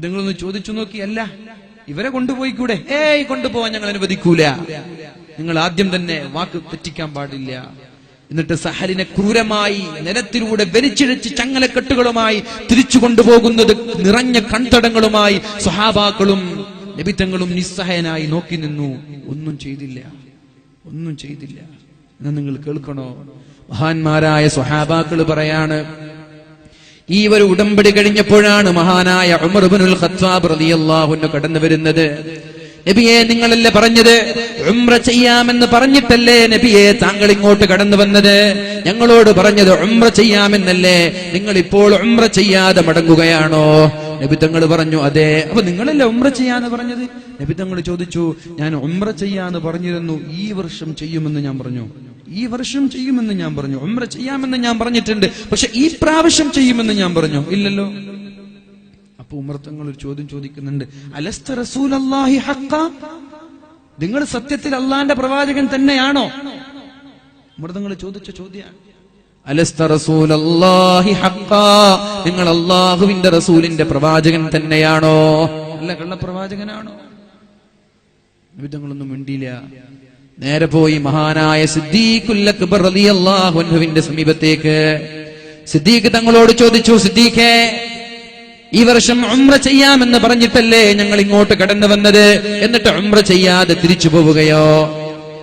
നിങ്ങളൊന്ന് ചോദിച്ചു നോക്കിയല്ല ഇവരെ കൊണ്ടുപോയിക്കൂടെ? ഏയ് കൊണ്ടുപോവാൻ ഞങ്ങൾ അനുവദിക്കൂല. നിങ്ങൾ ആദ്യം തന്നെ വാക്ക് തെറ്റിക്കാൻ പാടില്ല. എന്നിട്ട് സഹലിനെ ക്രൂരമായി നിലത്തിലൂടെ വലിച്ചിഴച്ച് ചങ്ങലക്കെട്ടുകളുമായി തിരിച്ചു കൊണ്ടുപോകുന്നത് നിറഞ്ഞ കൺതടങ്ങളുമായി സ്വഹാബാക്കളും ലഭിതങ്ങളും നിസ്സഹായനായി നോക്കി നിന്നു. ഒന്നും ചെയ്തില്ല. ഒന്നും ചെയ്തില്ല. എന്ന് നിങ്ങൾ കേൾക്കണോ? മഹാന്മാരായ സ്വഹാബാക്കൾ പറയാണ് ഈ ഒരു ഉടമ്പടി കഴിഞ്ഞപ്പോഴാണ് മഹാനായ ഉമർ ഇബ്നുൽ ഖത്താബ് റളിയല്ലാഹു അൻഹു കടന്നു വരുന്നത്. നബിയെ നിങ്ങളല്ലേ പറഞ്ഞത്? ഉംറ ചെയ്യാമെന്ന് പറഞ്ഞിട്ടല്ലേ നബിയെ താങ്കൾ ഇങ്ങോട്ട് കടന്നു വന്നത്? ഞങ്ങളോട് പറഞ്ഞത് ഉംറ ചെയ്യാമെന്നല്ലേ. നിങ്ങൾ ഇപ്പോൾ ഉംറ ചെയ്യാതെ മടങ്ങുകയാണോ? നബി തങ്ങൾ പറഞ്ഞു അതെ. അപ്പൊ നിങ്ങളല്ലേ ഉംറ ചെയ്യാന്ന് പറഞ്ഞത്? നബി തങ്ങൾ ചോദിച്ചു ഞാൻ ഉംറ ചെയ്യാന്ന് പറഞ്ഞിരുന്നു ഈ വർഷം ചെയ്യുമെന്ന് ഞാൻ പറഞ്ഞു. ഈ വർഷം ചെയ്യുമെന്ന് ഞാൻ പറഞ്ഞു ഉമ്ര ചെയ്യാമെന്ന് ഞാൻ പറഞ്ഞിട്ടുണ്ട്. പക്ഷെ ഈ പ്രാവശ്യം ചെയ്യുമെന്ന് ഞാൻ പറഞ്ഞു. ഇല്ലല്ലോ. അപ്പൊ ഉമർ തങ്ങൾ ഒരു ചോദ്യം ചോദിക്കുന്നുണ്ട്. അലസ്ത റസൂൽ അള്ളാഹി ഹക്ക നിങ്ങൾ സത്യത്തിൽ അള്ളാന്റെ പ്രവാചകൻ തന്നെയാണോ? ഉമർ ചോദിച്ച ചോദ്യമാണ്. നിങ്ങൾ അള്ളാഹുവിന്റെ റസൂലിന്റെ പ്രവാചകൻ തന്നെയാണോ? അല്ല കള്ള പ്രവാചകനാണോ വിധങ്ങളൊന്നും മിണ്ടിയില്ല. നേരെ പോയി മഹാനായ അൻഹുവിന്റെ സമീപത്തേക്ക്. സിദ്ദീഖ് തങ്ങളോട് ചോദിച്ചു സിദ്ദീഖേ ഈ വർഷം ഉമ്ര ചെയ്യാമെന്ന് പറഞ്ഞിട്ടല്ലേ ഞങ്ങൾ ഇങ്ങോട്ട് കടന്നു വന്നത്? എന്നിട്ട് ഉമ്ര ചെയ്യാതെ തിരിച്ചു പോവുകയോ?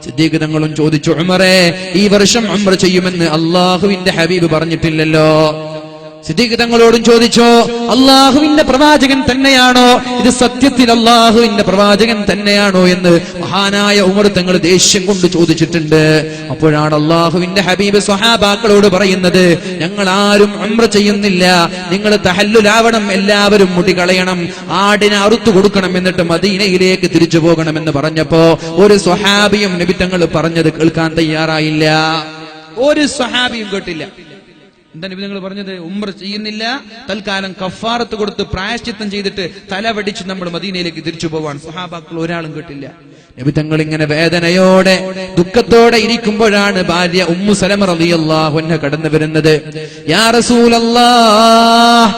സിദ്ദീഖ് തങ്ങളും ചോദിച്ചു ഉമറേ ഈ വർഷം ഉമ്ര ചെയ്യുമെന്ന് അള്ളാഹുവിന്റെ ഹബീബ് പറഞ്ഞിട്ടില്ലല്ലോ. സിദ്ദീഖ് തങ്ങളോടും ചോദിച്ചോ അള്ളാഹുവിന്റെ പ്രവാചകൻ തന്നെയാണോ? ഇത് സത്യത്തിൽ അള്ളാഹുവിന്റെ പ്രവാചകൻ തന്നെയാണോ? എന്ന് മഹാനായ ഉമർ തങ്ങൾ ദേഷ്യം കൊണ്ട് ചോദിച്ചിട്ടുണ്ട്. അപ്പോഴാണ് അള്ളാഹുവിന്റെ ഹബീബ് സ്വഹാബാക്കളോട് പറയുന്നത് ഞങ്ങൾ ആരും ഉംറ ചെയ്യുന്നില്ല. നിങ്ങൾ തഹല്ലുലാവണം എല്ലാവരും മുടി കളയണം ആടിനെ അറുത്തു കൊടുക്കണം എന്നിട്ട് മദീനയിലേക്ക് തിരിച്ചു പോകണം എന്ന് പറഞ്ഞപ്പോ ഒരു സ്വഹാബിയും നബി തങ്ങൾ പറഞ്ഞത് കേൾക്കാൻ തയ്യാറായില്ല. ഒരു സ്വഹാബിയും കേട്ടില്ല. എന്താ ഇപ്പൊ നിങ്ങൾ പറഞ്ഞത്? ഉംറ ചെയ്യുന്നില്ല. തൽക്കാലം കഫാറത്ത് കൊടുത്ത് പ്രായശ്ചിത്തം ചെയ്തിട്ട് തല വടിച്ച് നമ്മൾ മദീനയിലേക്ക് തിരിച്ചു പോവാൻ. സഹാബാക്കൾ ഒരാളും കേട്ടില്ല. നബി തങ്ങൾ ഇങ്ങനെ വേദനയോടെ ദുഃഖത്തോടെ ഇരിക്കുമ്പോഴാണ് ഭാര്യ ഉമ്മു റളിയല്ലാഹു അൻഹ കടന്നു വരുന്നത്. യാ റസൂലല്ലാഹ്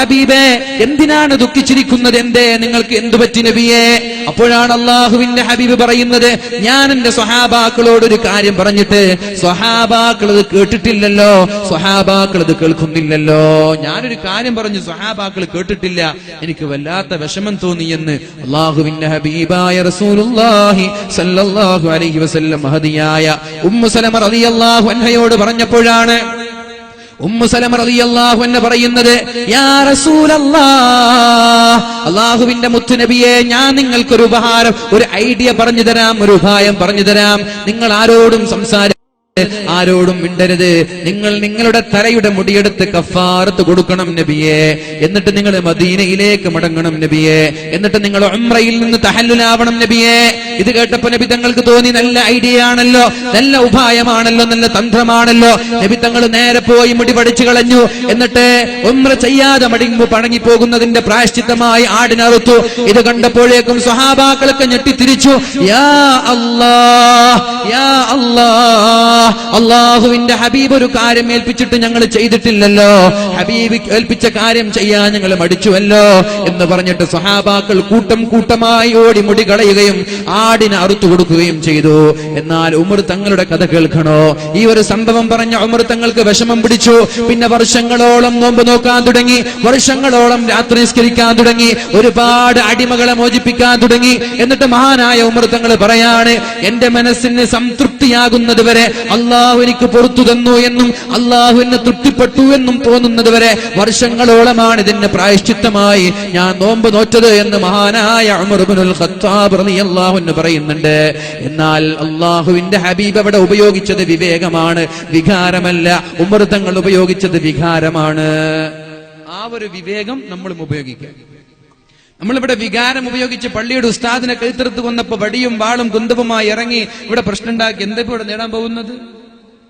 ഹബീബേ എന്തിനാണ് ദുഃഖിച്ചിരിക്കുന്നത് എന്തേ? നിങ്ങൾക്ക് എന്തു പറ്റി നബിയെ? അപ്പോഴാണ് അള്ളാഹുവിന്റെ ഹബീബ് പറയുന്നത് ഞാൻ എന്റെ സ്വഹാബാക്കളോട് ഒരു കാര്യം പറഞ്ഞിട്ട് സ്വഹാബാക്കൾ അത് കേട്ടിട്ടില്ലല്ലോ സ്വഹാബാക്കൾ അത് കേൾക്കുന്നില്ലല്ലോ. ഞാനൊരു കാര്യം പറഞ്ഞു സ്വഹാബാക്കൾ കേട്ടിട്ടില്ല എനിക്ക് വല്ലാത്ത വിഷമം തോന്നിയെന്ന് അള്ളാഹുവിന്റെ ഹബീബായ റസൂലുള്ളാഹി സല്ലല്ലാഹു അലൈഹി വസല്ലം മഹദിയായ ഉമ്മു സലമ റളിയല്ലാഹു അൻഹയോട് പറഞ്ഞപ്പോഴാണ് അൻഹ പറയുന്നത് അള്ളാഹുവിന്റെ മുത്തുനബിയെ ഞാൻ നിങ്ങൾക്കൊരു ഉപഹാരം ഒരു ഐഡിയ പറഞ്ഞു തരാം ഒരു ഉപായം പറഞ്ഞു തരാം. നിങ്ങൾ ആരോടും സംസാര ആരോടും മിണ്ടരുത്. നിങ്ങൾ നിങ്ങളുടെ തലയുടെ മുടിയെടുത്ത് കഫാറത്ത് കൊടുക്കണം നബിയെ. എന്നിട്ട് നിങ്ങൾ മദീനയിലേക്ക് മടങ്ങണം നബിയെ. എന്നിട്ട് നിങ്ങൾ ഉംറയിൽ നിന്ന് തഹല്ലുലാവണം നബിയെ. ഇത് കേട്ടപ്പോ നബി തങ്ങൾക്ക് തോന്നി നല്ല ഐഡിയ ആണല്ലോ നല്ല ഉപായമാണല്ലോ. നല്ല തന്ത്രമാണല്ലോ. നബി തങ്ങൾ നേരെ പോയി മുടി പഠിച്ചു കളഞ്ഞു. എന്നിട്ട് ഉംറ ചെയ്യാതെ മടിങ്ങു പണങ്ങി പോകുന്നതിന്റെ പ്രായശ്ചിത്തമായി ആടിനറുത്തു ഇത് കണ്ടപ്പോഴേക്കും സ്വഹാബാക്കളൊക്കെ ഞെട്ടിത്തിരിച്ചു. യാ അല്ലാ യാ അല്ലാ അള്ളാഹുവിന്റെ ഹബീബ് ഒരു കാര്യം ഏൽപ്പിച്ചിട്ട് ഞങ്ങൾ ചെയ്തിട്ടില്ലല്ലോ. ഹബീബ് ഏൽപ്പിച്ച കാര്യം ചെയ്യാൻ ഞങ്ങൾ മടിച്ചുവല്ലോ എന്ന് പറഞ്ഞിട്ട് സഹാബാക്കൾ കൂട്ടം കൂട്ടമായി ഓടി മുടി കളയുകയും ആടിന് അറുത്തു കൊടുക്കുകയും ചെയ്തു. എന്നാൽ ഉമർ തങ്ങളുടെ കഥ കേൾക്കണോ? ഈ ഒരു സംഭവം പറഞ്ഞ ഉമർ തങ്ങൾക്ക് വിഷമം പിടിച്ചു. പിന്നെ വർഷങ്ങളോളം നോമ്പ് നോക്കാൻ തുടങ്ങി. വർഷങ്ങളോളം രാത്രി നിസ്കരിക്കാൻ തുടങ്ങി. ഒരുപാട് അടിമകളെ മോചിപ്പിക്കാൻ തുടങ്ങി. എന്നിട്ട് മഹാനായ ഉമർ തങ്ങൾ പറയാണ് എന്റെ മനസ്സിന് സംതൃപ്തിയാകുന്നത് വരെ അള്ളാഹു എനിക്ക് പുറത്തു തന്നു എന്നും അള്ളാഹു എന്നെ തൃപ്തിപ്പെട്ടു എന്നും തോന്നുന്നത് വരെ വർഷങ്ങളോളമാണ് ഇതിന്റെ പ്രായശ്ചിത്തമായി ഞാൻ നോമ്പ് നോറ്റത് എന്ന് മഹാനായ ഉമർ ഇബ്നുൽ ഖത്താബ് പറയുന്നുണ്ട്. എന്നാൽ അള്ളാഹുവിന്റെ ഹബീബ് അവിടെ ഉപയോഗിച്ചത് വിവേകമാണ് വികാരമല്ല. ഉമർ തങ്ങൾ ഉപയോഗിച്ചത് വികാരമാണ്. ആ ഒരു വിവേകം നമ്മളും ഉപയോഗിക്കുക നമ്മളിവിടെ വികാരം ഉപയോഗിച്ച് പള്ളിയുടെ ഉസ്താദിനെ കഴുത്തെടുത്ത് കൊന്നപ്പോ വടിയും വാളും കുന്തവുമായി ഇറങ്ങി ഇവിടെ പ്രശ്നം ഉണ്ടാക്കി എന്താ ഇവിടെ നേടാൻ പോകുന്നത്?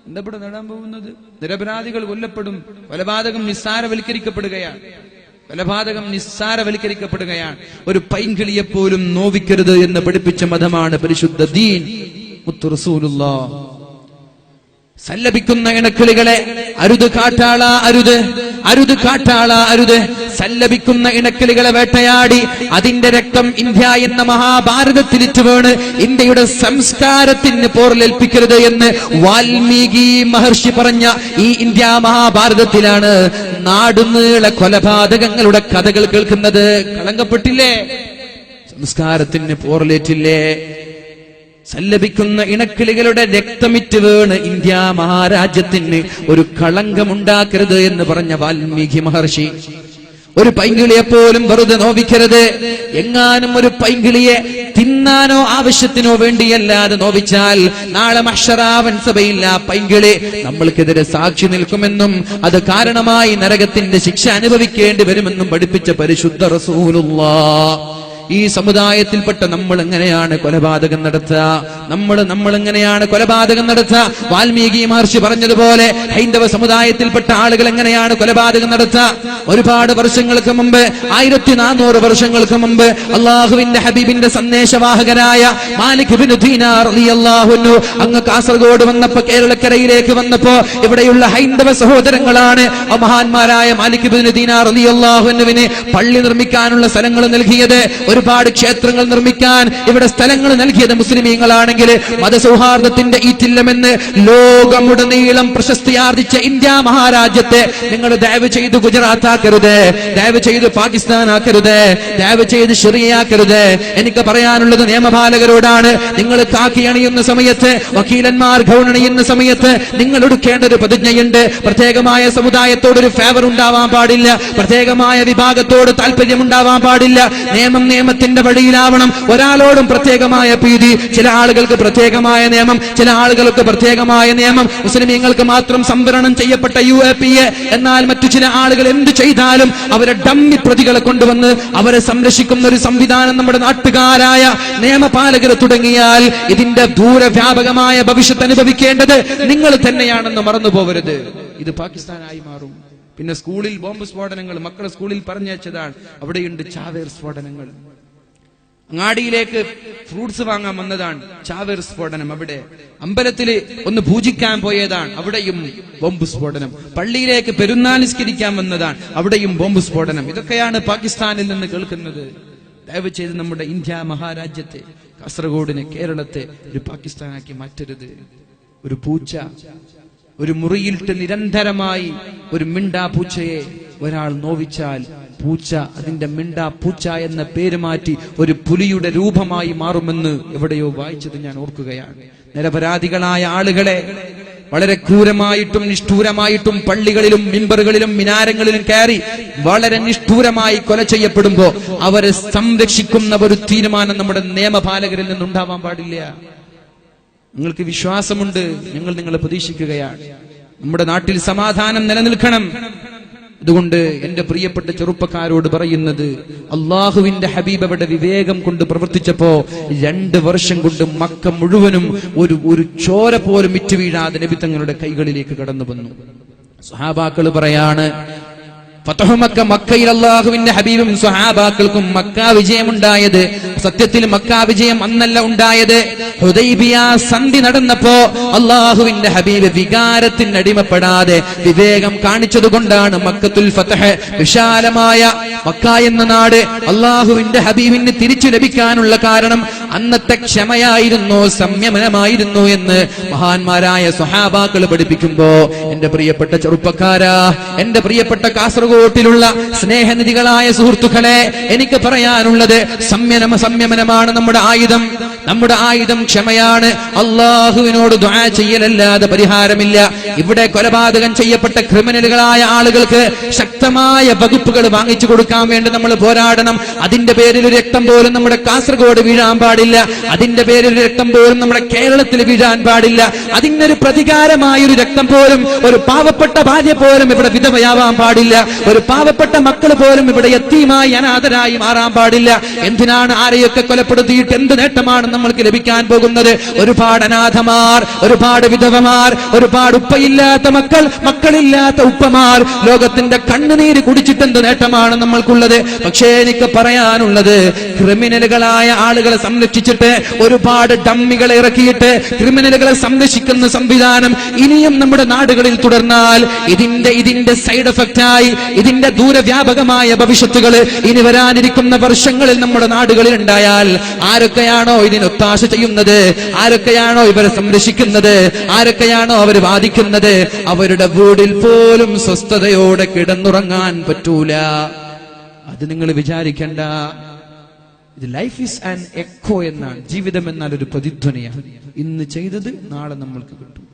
എന്താ ഇവിടെ നേടാൻ പോകുന്നത്? നിരപരാധികൾ കൊല്ലപ്പെടും. കൊലപാതകം നിസ്സാരവൽക്കരിക്കപ്പെടുകയാണ്. കൊലപാതകം നിസ്സാരവൽക്കരിക്കപ്പെടുകയാണ്. ഒരു പൈങ്കിളിയെ പോലും നോവിക്കരുത് എന്ന് പഠിപ്പിച്ച മതമാണ് പരിശുദ്ധ ദീൻ മുത്തു റസൂലുള്ളാഹ് സല്ലപിക്കുന്ന ഇണക്കിളികളെ അരുത് കാട്ടാള അരുത്. അരുത് കാട്ടാള അരുത്. സല്ലപിക്കുന്ന ഇണക്കലുകളെ വേട്ടയാടി. അതിന്റെ രക്തം ഇന്ത്യ എന്ന മഹാഭാരതത്തിലിറ്റ് വീണ് ഇന്ത്യയുടെ സംസ്കാരത്തിന് പോറലേൽപ്പിക്കരുത് എന്ന് വാൽമീകി മഹർഷി പറഞ്ഞ ഈ ഇന്ത്യ മഹാഭാരതത്തിലാണ് നാടുനീളെ കൊലപാതകങ്ങളുടെ കഥകൾ കേൾക്കുന്നത്. കളങ്കപ്പെട്ടില്ലേ? സംസ്കാരത്തിന് പോറലേറ്റില്ലേ? സല്ലപിക്കുന്ന ഇണക്കിളികളുടെ രക്തമിറ്റ് വീണ് ഇന്ത്യ മഹാരാജ്യത്തിന് ഒരു കളങ്കമുണ്ടാക്കരുത് എന്ന് പറഞ്ഞ വാൽമീകി മഹർഷി. ഒരു പൈങ്കിളിയെ പോലും വെറുതെ നോവിക്കരുത്. എങ്ങാനും ഒരു പൈങ്കിളിയെ തിന്നാനോ ആവശ്യത്തിനോ വേണ്ടിയല്ലാതെ നോവിച്ചാൽ നാളെ മഷറാവൻ സഭയില്ല പൈങ്കിളി നമ്മൾക്കെതിരെ സാക്ഷി നിൽക്കുമെന്നും അത് കാരണമായി നരകത്തിന്റെ ശിക്ഷ അനുഭവിക്കേണ്ടി വരുമെന്നും പഠിപ്പിച്ച പരിശുദ്ധ റസൂലുള്ള. ഈ സമുദായത്തിൽപ്പെട്ട നമ്മൾ എങ്ങനെയാണ് കൊലപാതകം നടത്തുക? നമ്മൾ നമ്മൾ എങ്ങനെയാണ് കൊലപാതകം നടത്തുക? വാൽമീകി മഹർഷി പറഞ്ഞതുപോലെ ഹൈന്ദവ സമുദായത്തിൽപ്പെട്ട ആളുകൾ എങ്ങനെയാണ് കൊലപാതകം നടത്തുക? ഒരുപാട് വർഷങ്ങൾക്ക് മുമ്പ് ആയിരത്തി നാനൂറ് വർഷങ്ങൾക്ക് മുമ്പ് അള്ളാഹുവിന്റെ ഹബീബിന്റെ സന്ദേശവാഹകരായ മാലിക് അങ്ങ് കാസർഗോഡ് വന്നപ്പോ കേരളക്കരയിലേക്ക് വന്നപ്പോ ഇവിടെയുള്ള ഹൈന്ദവ സഹോദരങ്ങളാണ് മഹാന്മാരായ മാലിക് ബിൻ ദീനാർ അൻഹുവിന് പള്ളി നിർമ്മിക്കാനുള്ള സ്ഥലങ്ങൾ നൽകിയത്. ഒരുപാട് ക്ഷേത്രങ്ങൾ നിർമ്മിക്കാൻ ഇവിടെ സ്ഥലങ്ങൾ നൽകിയത് മുസ്ലിമീങ്ങളാണെങ്കിൽ മതസൗഹാർദ്ദത്തിന്റെ ഈറ്റില്ലമെന്ന് ലോകമുടനീളം പ്രശസ്തി ആർജിച്ച ഇന്ത്യ മഹാരാജ്യത്തെ നിങ്ങൾ ദയവ് ചെയ്ത് ഗുജറാത്ത് ആക്കരുത് ദയവ് ചെയ്ത് പാകിസ്ഥാൻ ആക്കരുത് ദയവ് ചെയ്ത് ഷെറിയാക്കരുത് എനിക്ക് പറയാനുള്ളത് നിയമപാലകരോടാണ്. നിങ്ങൾ കാക്കി അണിയുന്ന സമയത്ത് വക്കീലന്മാർ ഗൗണണിയുന്ന സമയത്ത് നിങ്ങൾ എടുക്കേണ്ട ഒരു പ്രതിജ്ഞയുണ്ട്. പ്രത്യേകമായ സമുദായത്തോടൊരു ഫേവർ ഉണ്ടാവാൻ പാടില്ല. പ്രത്യേകമായ വിഭാഗത്തോട് താല്പര്യം ഉണ്ടാവാൻ പാടില്ല. നിയമം നിയമത്തിന്റെ വഴിയിലാവണം ഒരാളോടും പ്രത്യേകമായ പ്രീതി ചില ആളുകൾക്ക് പ്രത്യേകമായ നിയമം. ചില ആളുകൾക്ക് പ്രത്യേകമായ നിയമം. മുസ്ലിമീങ്ങൾക്ക് മാത്രം സംവരണം ചെയ്യപ്പെട്ട യു എന്നാൽ മറ്റു ചില ആളുകൾ എന്ത് ചെയ്താലും അവരെ ഡമ്മി പ്രതികളെ കൊണ്ടുവന്ന് അവരെ സംരക്ഷിക്കുന്ന ഒരു സംവിധാനം നമ്മുടെ നാട്ടുകാരായ നിയമപാലകർ തുടങ്ങിയാൽ ഇതിന്റെ ദൂരവ്യാപകമായ ഭവിഷ്യത്ത് അനുഭവിക്കേണ്ടത് നിങ്ങൾ തന്നെയാണെന്ന് മറന്നു പോകരുത് ഇത് പാകിസ്ഥാനായി മാറും. പിന്നെ സ്കൂളിൽ ബോംബ് സ്ഫോടനങ്ങൾ മക്കളെ സ്കൂളിൽ പറഞ്ഞയച്ചതാണ്. അവിടെയുണ്ട് ചാവേർ സ്ഫോടനങ്ങൾ. അങ്ങാടിയിലേക്ക് ഫ്രൂട്ട്സ് വാങ്ങാൻ വന്നതാണ്. ചാവേർ സ്ഫോടനം അവിടെ. അമ്പലത്തിൽ ഒന്ന് പൂജിക്കാൻ പോയതാണ്. അവിടെയും ബോംബ് സ്ഫോടനം. പള്ളിയിലേക്ക് പെരുന്നാൾ നിസ്കരിക്കാൻ വന്നതാണ്. അവിടെയും ബോംബ് സ്ഫോടനം. ഇതൊക്കെയാണ് പാകിസ്ഥാനിൽ നിന്ന് കേൾക്കുന്നത്. ദയവ് ചെയ്ത് നമ്മുടെ ഇന്ത്യ മഹാരാജ്യത്തെ കാസർഗോഡിനെ കേരളത്തെ ഒരു പാകിസ്ഥാനാക്കി മാറ്റരുത്. ഒരു പൂച്ച ഒരു മുറിയിലിട്ട് നിരന്തരമായി ഒരു മിണ്ടാ പൂച്ചയെ ഒരാൾ നോവിച്ചാൽ പൂച്ച അതിന്റെ മിണ്ടാ പൂച്ച എന്ന പേര് മാറ്റി ഒരു പുലിയുടെ രൂപമായി മാറുമെന്ന് എവിടെയോ വായിച്ചത് ഞാൻ ഓർക്കുകയാണ്. നിരപരാധികളായ ആളുകളെ വളരെ ക്രൂരമായിട്ടും നിഷ്ഠൂരമായിട്ടും പള്ളികളിലും മിമ്പറുകളിലും മിനാരങ്ങളിലും കയറി വളരെ നിഷ്ഠൂരമായി കൊല ചെയ്യപ്പെടുമ്പോ അവരെ സംരക്ഷിക്കുന്ന ഒരു തീരുമാനം നമ്മുടെ നിയമപാലകരിൽ നിന്നുണ്ടാവാൻ പാടില്ല. നിങ്ങൾക്ക് വിശ്വാസമുണ്ട് ഞങ്ങൾ നിങ്ങളെ പ്രതീക്ഷിക്കുകയാണ്. നമ്മുടെ നാട്ടിൽ സമാധാനം നിലനിൽക്കണം. അതുകൊണ്ട് എന്റെ പ്രിയപ്പെട്ട ചെറുപ്പക്കാരോട് പറയുന്നത് അള്ളാഹുവിന്റെ ഹബീബ് അവിടെ വിവേകം കൊണ്ട് പ്രവർത്തിച്ചപ്പോ രണ്ട് വർഷം കൊണ്ട് മക്ക മുഴുവനും ഒരു ഒരു ചോര പോലും വിറ്റുവീഴാതെ നബി തങ്ങളുടെ കൈകളിലേക്ക് കടന്നു വന്നു സഹാബാക്കൾ പറയാണ് ഫതഹുമക്ക മക്കയിൽ അള്ളാഹുവിന്റെ ഹബീബും സ്വഹാബാക്കൾക്കും മക്ക വിജയമുണ്ടായത്. സത്യത്തിൽ മക്ക വിജയം അന്നല്ല ഉണ്ടായത്. ഹുദൈബിയ സന്ധി നടന്നപ്പോ അള്ളാഹുവിന്റെ ഹബീബ് വികാരത്തിന് അടിമപ്പെടാതെ വിവേകം കാണിച്ചതുകൊണ്ടാണ് മക്കത്തുൽ ഫതഹ് വിശാലമായ മക്ക എന്ന നാട് അള്ളാഹുവിന്റെ ഹബീബിന് തിരിച്ചു ലഭിക്കാനുള്ള കാരണം അന്നത്തെ ക്ഷമയായിരുന്നു സംയമനമായിരുന്നു എന്ന് മഹാന്മാരായ സ്വഹാബാക്കൾ പഠിപ്പിക്കുമ്പോ എന്റെ പ്രിയപ്പെട്ട ചെറുപ്പക്കാരാ എന്റെ പ്രിയപ്പെട്ട കാസർഗോട്ടിലുള്ള സ്നേഹനിധികളായ സുഹൃത്തുക്കളെ എനിക്ക് പറയാനുള്ളത് സംയമനം സംയമനമാണ് നമ്മുടെ ആയുധം. നമ്മുടെ ആയുധം ക്ഷമയാണ്. അള്ളാഹുവിനോട് ദ്വാ ചെയ്യലല്ലാതെ പരിഹാരമില്ല. ഇവിടെ കൊലപാതകം ചെയ്യപ്പെട്ട ക്രിമിനലുകളായ ആളുകൾക്ക് ശക്തമായ വകുപ്പുകൾ വാങ്ങിച്ചു കൊടുക്കാൻ വേണ്ടി നമ്മൾ പോരാടണം. അതിന്റെ പേരിൽ രക്തം പോലും നമ്മുടെ കാസർഗോഡ് വീഴാൻ പാടില്ല. അതിന്റെ പേരിൽ രക്തം പോലും നമ്മുടെ കേരളത്തിൽ വീഴാൻ പാടില്ല. അതിനൊരു പ്രതികാരമായ ഒരു രക്തം പോലും ഒരു പാവപ്പെട്ട ഭാര്യ പോലും ഇവിടെ വിധവയാവാൻ പാടില്ല. ഒരു പാവപ്പെട്ട മക്കൾ പോലും ഇവിടെ എത്തിയുമായി അനാഥരായി മാറാൻ പാടില്ല. എന്തിനാണ് ആരെയൊക്കെ കൊലപ്പെടുത്തിയിട്ട് എന്ത് നേട്ടമാണ് നമ്മൾക്ക് ലഭിക്കാൻ പോകുന്നത്? ഒരുപാട് അനാഥമാർ ഒരുപാട് വിധവമാർ ഒരുപാട് ഉപ്പയില്ലാത്ത മക്കൾ മക്കളില്ലാത്ത ഉപ്പമാർ ലോകത്തിന്റെ കണ്ണ് കണ്ണുനീര് കുടിച്ചിട്ട് എന്ത് നേട്ടമാണ് നമ്മൾക്കുള്ളത്? പക്ഷേ എനിക്ക് പറയാനുള്ളത് ക്രിമിനലുകളായ ആളുകളെ സംരക്ഷിച്ചിട്ട് ഒരുപാട് ഡമ്മികളെ ഇറക്കിയിട്ട് ക്രിമിനലുകളെ സംരക്ഷിക്കുന്ന സംവിധാനം ഇനിയും നമ്മുടെ നാടുകളിൽ തുടർന്നാൽ ഇതിന്റെ ഇതിന്റെ സൈഡ് എഫക്റ്റായി ഇതിന്റെ ദൂരവ്യാപകമായ ഭവിഷ്യത്തുകൾ ഇനി വരാനിരിക്കുന്ന വർഷങ്ങളിൽ നമ്മുടെ നാടുകളിൽ ഉണ്ടായാൽ ആരൊക്കെയാണോ ഇതിന് ഒത്താശ ചെയ്യുന്നത്? ആരൊക്കെയാണോ ഇവരെ സംരക്ഷിക്കുന്നത്? ആരൊക്കെയാണോ അവർ വാദിക്കുന്നത് അവരുടെ വീടിൽ പോലും സ്വസ്ഥതയോടെ കിടന്നുറങ്ങാൻ പറ്റൂല. അത് നിങ്ങൾ വിചാരിക്കണ്ട. ഇത് ലൈഫ് ഈസ് ആൻ എക്കോ എന്നാണ്. ജീവിതം എന്നാൽ ഒരു പ്രതിധ്വനിയാണ്. ഇന്ന് ചെയ്തത് നാളെ നമ്മൾക്ക് കിട്ടും.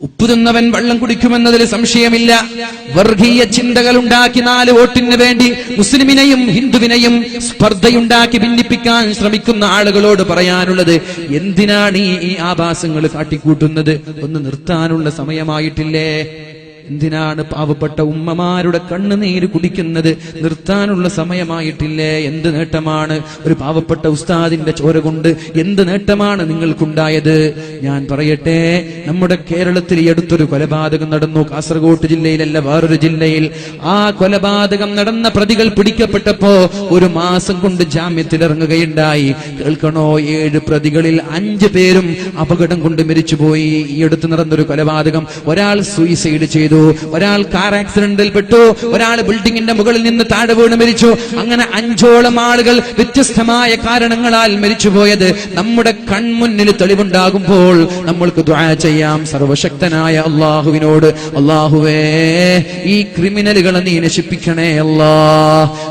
ഉപ്പ് തിന്നവൻ വെള്ളം കുടിക്കുമെന്നതിൽ സംശയമില്ല. വർഗീയ ചിന്തകൾ ഉണ്ടാക്കി നാല് വോട്ടിന് വേണ്ടി മുസ്ലിമിനെയും ഹിന്ദുവിനെയും സ്പർദ്ധയുണ്ടാക്കി ഭിന്നിപ്പിക്കാൻ ശ്രമിക്കുന്ന ആളുകളോട് പറയാനുള്ളത് എന്തിനാണ് ഈ ആഭാസങ്ങൾ കാട്ടിക്കൂട്ടുന്നത്? ഒന്ന് നിർത്താനുള്ള സമയമായിട്ടില്ലേ? എന്തിനാണ് പാവപ്പെട്ട ഉമ്മമാരുടെ കണ്ണുനീര് കുടിക്കുന്നത്? നിർത്താനുള്ള സമയമായിട്ടില്ലേ? എന്ത് നേട്ടമാണ്? ഒരു പാവപ്പെട്ട ഉസ്താദിന്റെ ചോര കൊണ്ട് എന്ത് നേട്ടമാണ് നിങ്ങൾക്കുണ്ടായത്? ഞാൻ പറയട്ടെ നമ്മുടെ കേരളത്തിൽ അടുത്തൊരു കൊലപാതകം നടന്നു. കാസർഗോഡ് ജില്ലയിലല്ല വേറൊരു ജില്ലയിൽ. ആ കൊലപാതകം നടന്ന പ്രതികൾ പിടിക്കപ്പെട്ടപ്പോ ഒരു മാസം കൊണ്ട് ജാമ്യത്തിൽ ഇറങ്ങുകയുണ്ടായി കേൾക്കണോ? ഏഴ് പ്രതികളിൽ അഞ്ചു പേരും അപകടം കൊണ്ട് മരിച്ചുപോയി. ഈ അടുത്ത് നടന്നൊരു കൊലപാതകം. ഒരാൾ സൂയിസൈഡ് ചെയ്തു. ഒരാൾ കാർ ആക്സിഡന്റിൽ പെട്ടു. ഒരാൾ ബിൽഡിങ്ങിന്റെ മുകളിൽ നിന്ന് താഴെ വീണ് മരിച്ചു. അങ്ങനെ അഞ്ചോളം ആളുകൾ വ്യത്യസ്തമായ കാരണങ്ങളാൽ മരിച്ചുപോയത് നമ്മുടെ കൺമുന്നിൽ തെളിവുണ്ടാകുമ്പോൾ നമ്മൾക്ക് ദ്വാ ചെയ്യാം. സർവശക്തനായ അള്ളാഹുവിനോട് അള്ളാഹുവേ ഈ ക്രിമിനലുകളെ നീ നശിപ്പിക്കണേ അല്ലാ.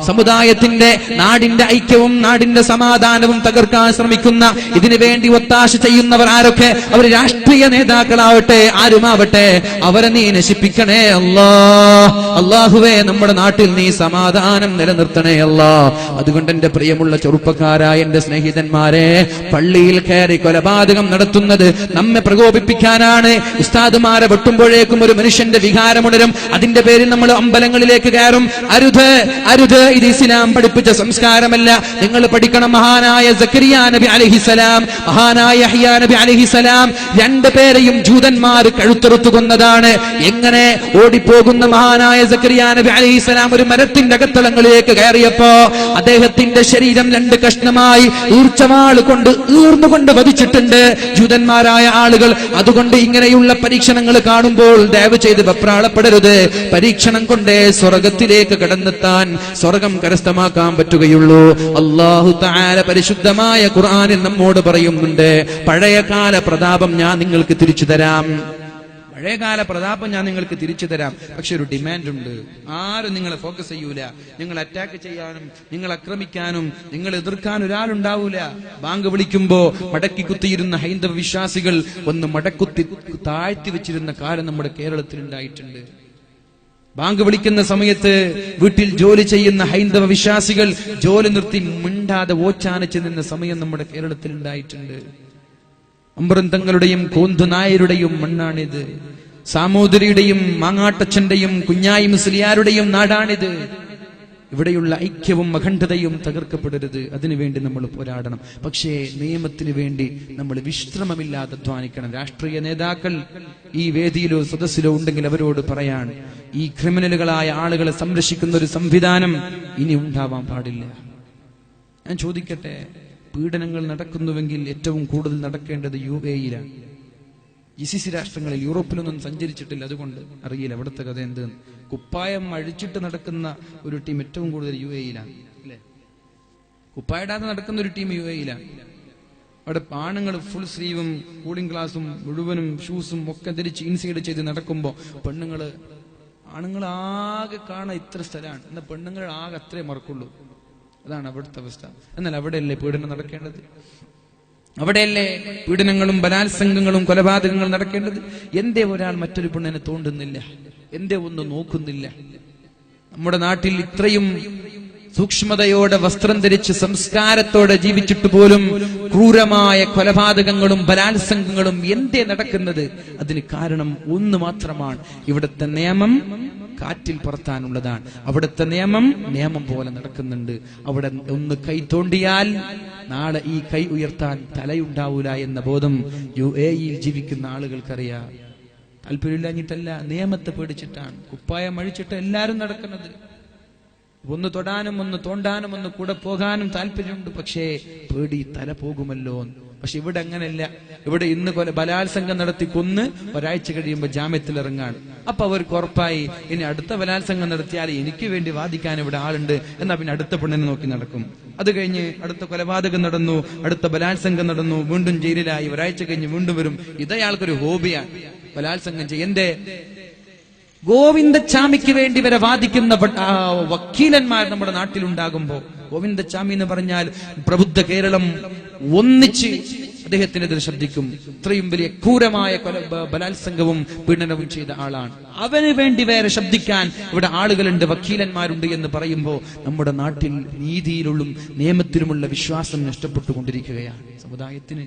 സമുദായത്തിന്റെ നാടിന്റെ ഐക്യവും നാടിന്റെ സമാധാനവും തകർക്കാൻ ശ്രമിക്കുന്ന ഇതിനു വേണ്ടി ഒത്താശ ചെയ്യുന്നവർ ആരൊക്കെ? അവർ രാഷ്ട്രീയ നേതാക്കളാവട്ടെ ആരുമാവട്ടെ? അവരെ നീ നശിപ്പിക്കണേ അല്ലാ. അള്ളാഹുവേ നമ്മുടെ നാട്ടിൽ നീ സമാധാനം നിലനിർത്തണേ അല്ലാ. അതുകൊണ്ട് എന്റെ പ്രിയമുള്ള ചെറുപ്പക്കാരായ എന്റെ സ്നേഹിതന്മാരെ പള്ളിയിൽ കയറി കൊലപാതകം നടത്തുന്നത് നമ്മെ പ്രകോപിപ്പിക്കാനാണ്. ഉസ്താദുമാരെ വെട്ടുമ്പോഴേക്കും ഒരു മനുഷ്യന്റെ വികാരമുണരും അതിന്റെ പേരിൽ നമ്മൾ അമ്പലങ്ങളിലേക്ക് കയറും. അരുത് അരുത്. ഇത് ഇസ്ലാം പഠിപ്പിച്ച സംസ്കാരമല്ല. നിങ്ങൾ പഠിക്കണം മഹാനായ സക്കരിയ നബി അലഹിസലാം മഹാനായ യഹ്യാ നബി അലഹിസലാം രണ്ടു പേരെയും ജൂതന്മാർ കഴുത്തെറുത്തു കൊന്നതാണ്. എങ്ങനെ ഓടിപ്പോകുന്ന മഹാനായ സക്കരിയ നബി അലഹിസലാം ഒരു മരത്തിന്റെ അകത്തളങ്ങളിലേക്ക് കയറിയപ്പോ അദ്ദേഹത്തിന്റെ ശരീരം രണ്ട് കഷ്ണമായി ഈർച്ചവാൾ കൊണ്ട് ഈർന്നുകൊണ്ട് വധിച്ചിട്ടുണ്ട്. ജൂതന്മാരായ ആളുകൾ അതുകൊണ്ട് ഇങ്ങനെയുള്ള പരീക്ഷണങ്ങൾ കാണുമ്പോൾ ദയവ് ചെയ്ത് വെപ്രാളപ്പെടരുത്. പരീക്ഷണം കൊണ്ടേ സ്വർഗത്തിലേക്ക് കടന്നെത്താൻ സ്വർഗം കരസ്ഥമാക്കാൻ പറ്റുകയുള്ളൂ. അള്ളാഹു താര പരിശുദ്ധമായ ഖുർആാനിൽ നമ്മോട് പറയുന്നുണ്ട് പഴയകാല പ്രതാപം ഞാൻ നിങ്ങൾക്ക് തിരിച്ചു തരാം. പഴയകാല പ്രതാപം ഞാൻ നിങ്ങൾക്ക് തിരിച്ചു തരാം. പക്ഷെ ഒരു ഡിമാൻഡ് ഉണ്ട് ആരും നിങ്ങളെ ഫോക്കസ് ചെയ്യൂല. നിങ്ങൾ അറ്റാക്ക് ചെയ്യാനും നിങ്ങൾ ആക്രമിക്കാനും നിങ്ങൾ എതിർക്കാൻ ഒരാളുണ്ടാവൂല. ബാങ്ക് വിളിക്കുമ്പോ മടക്കി കുത്തിയിരുന്ന ഹൈന്ദവ വിശ്വാസികൾ ഒന്ന് മടക്കുത്തി താഴ്ത്തി വെച്ചിരുന്ന കാലം നമ്മുടെ കേരളത്തിൽ ഉണ്ടായിട്ടുണ്ട്. ബാങ്ക് വിളിക്കുന്ന സമയത്ത് വീട്ടിൽ ജോലി ചെയ്യുന്ന ഹൈന്ദവ വിശ്വാസികൾ ജോലി നിർത്തി മിണ്ടാതെ ഓച്ചാനച്ച് നിന്ന സമയം നമ്മുടെ കേരളത്തിൽ ഉണ്ടായിട്ടുണ്ട്. അമ്പൃന്തങ്ങളുടെയും കോന്തുനായരുടെയും മണ്ണാണിത്. സാമൂതിരിയുടെയും മാങ്ങാട്ടച്ഛന്റെയും കുഞ്ഞായി മുസ്ലിയാരുടെയും നാടാണിത്. ഇവിടെയുള്ള ഐക്യവും അഖണ്ഡതയും തകർക്കപ്പെടരുത്. അതിനുവേണ്ടി നമ്മൾ പോരാടണം. പക്ഷേ നിയമത്തിന് വേണ്ടി നമ്മൾ വിശ്രമമില്ലാതെ അധ്വാനിക്കണം. രാഷ്ട്രീയ നേതാക്കൾ ഈ വേദിയിലോ സദസ്സിലോ ഉണ്ടെങ്കിൽ അവരോട് പറയാൻ ഈ ക്രിമിനലുകളായ ആളുകളെ സംരക്ഷിക്കുന്ന ഒരു സംവിധാനം ഇനി ഉണ്ടാവാൻ പാടില്ല. ഞാൻ ചോദിക്കട്ടെ? പീഡനങ്ങൾ നടക്കുന്നുവെങ്കിൽ ഏറ്റവും കൂടുതൽ നടക്കേണ്ടത് യു എയിലാണ് ജി സി സി രാഷ്ട്രങ്ങളിൽ യൂറോപ്പിലൊന്നും സഞ്ചരിച്ചിട്ടില്ല. അതുകൊണ്ട് അറിയില്ല അവിടുത്തെ കഥ എന്ത് കുപ്പായം അഴിച്ചിട്ട് നടക്കുന്ന ഒരു ടീം ഏറ്റവും കൂടുതൽ യു എയിലാണ് അല്ലേ? കുപ്പായിടാതെ നടക്കുന്ന ഒരു ടീം യു എയിലാണ് അവിടെ ആണുങ്ങൾ ഫുൾ സ്ലീവും കൂളിംഗ് ഗ്ലാസും മുഴുവനും ഷൂസും ഒക്കെ ധരിച്ച് ഇൻസൈഡ് ചെയ്ത് നടക്കുമ്പോൾ പെണ്ണുങ്ങൾ ആണുങ്ങൾ ആകെ കാണാൻ ഇത്ര സ്ഥലമാണ്. എന്നാൽ പെണ്ണുങ്ങൾ ആകെ അത്രേ മറക്കുള്ളൂ. അതാണ് അവിടുത്തെ അവസ്ഥ. എന്നാൽ അവിടെയല്ലേ പീഡനം നടക്കേണ്ടത്? അവിടെയല്ലേ പീഡനങ്ങളും ബലാത്സംഗങ്ങളും കൊലപാതകങ്ങളും നടക്കേണ്ടത്? എന്തേ ഒരാൾ മറ്റൊരു പെണ്ണിനെ തോണ്ടുന്നില്ല. എന്തേ ഒന്ന് നോക്കുന്നില്ല. നമ്മുടെ നാട്ടിൽ ഇത്രയും സൂക്ഷ്മതയോടെ വസ്ത്രം ധരിച്ച് സംസ്കാരത്തോടെ ജീവിച്ചിട്ട് പോലും ക്രൂരമായ കൊലപാതകങ്ങളും ബലാത്സംഗങ്ങളും എന്തേ നടക്കുന്നത്? അതിന് കാരണം ഒന്ന് മാത്രമാണ് ഇവിടുത്തെ നിയമം കാറ്റിൽ പറത്താനുള്ളതാണ്. അവിടുത്തെ നിയമം നിയമം പോലെ നടക്കുന്നുണ്ട്. അവിടെ ഒന്ന് കൈ തോണ്ടിയാൽ നാളെ ഈ കൈ ഉയർത്താൻ തലയുണ്ടാവൂല എന്ന ബോധം യു എയിൽ ജീവിക്കുന്ന ആളുകൾക്കറിയാം. താല്പര്യമില്ലാഞ്ഞിട്ടല്ല നിയമത്തെ പേടിച്ചിട്ടാണ്. കുപ്പായം അഴിച്ചിട്ട് എല്ലാരും നടക്കുന്നത്. ഒന്ന് തൊടാനും ഒന്ന് തോണ്ടാനും ഒന്ന് കൂടെ പോകാനും താല്പര്യമുണ്ട് പക്ഷേ പേടി തല പോകുമല്ലോ. പക്ഷെ ഇവിടെ അങ്ങനെയല്ല. ഇവിടെ ഇന്ന് കൊല ബലാത്സംഗം നടത്തി കൊന്ന് ഒരാഴ്ച കഴിയുമ്പോൾ ജാമ്യത്തിൽ ഇറങ്ങാണ് അപ്പൊ അവർക്ക് ഉറപ്പായി ഇനി അടുത്ത ബലാത്സംഗം നടത്തിയാൽ എനിക്ക് വേണ്ടി വാദിക്കാൻ ഇവിടെ ആളുണ്ട് എന്നാ പിന്നെ അടുത്ത പെണ്ണിനെ നോക്കി നടക്കും. അത് കഴിഞ്ഞ് അടുത്ത കൊലപാതകം നടന്നു അടുത്ത ബലാത്സംഗം നടന്നു വീണ്ടും ജയിലിലായി ഒരാഴ്ച കഴിഞ്ഞ് വീണ്ടും വരും. ഇതയാൾക്കൊരു ഹോബിയാണ്. ബലാത്സംഗം ചെയ്യ എന്റെ ഗോവിന്ദച്ചാമിക്ക് വേണ്ടി വരെ വാദിക്കുന്ന വക്കീലന്മാർ നമ്മുടെ നാട്ടിലുണ്ടാകുമ്പോ ഗോവിന്ദച്ചാമി എന്ന് പറഞ്ഞാൽ പ്രബുദ്ധ കേരളം ഒന്നിച്ച് അദ്ദേഹത്തിനെതിരെ ശബ്ദിക്കും ഇത്രയും വലിയ ക്രൂരമായ കൊല ബലാത്സംഗവും പീഡനവും ചെയ്ത ആളാണ്. അവന് വേണ്ടി വേറെ ശബ്ദിക്കാൻ ഇവിടെ ആളുകളുണ്ട് വക്കീലന്മാരുണ്ട് എന്ന് പറയുമ്പോൾ നമ്മുടെ നാട്ടിൽ നീതിയിലുള്ള നിയമത്തിലുമുള്ള വിശ്വാസം നഷ്ടപ്പെട്ടുകൊണ്ടിരിക്കുകയാണ്. സമുദായത്തിന്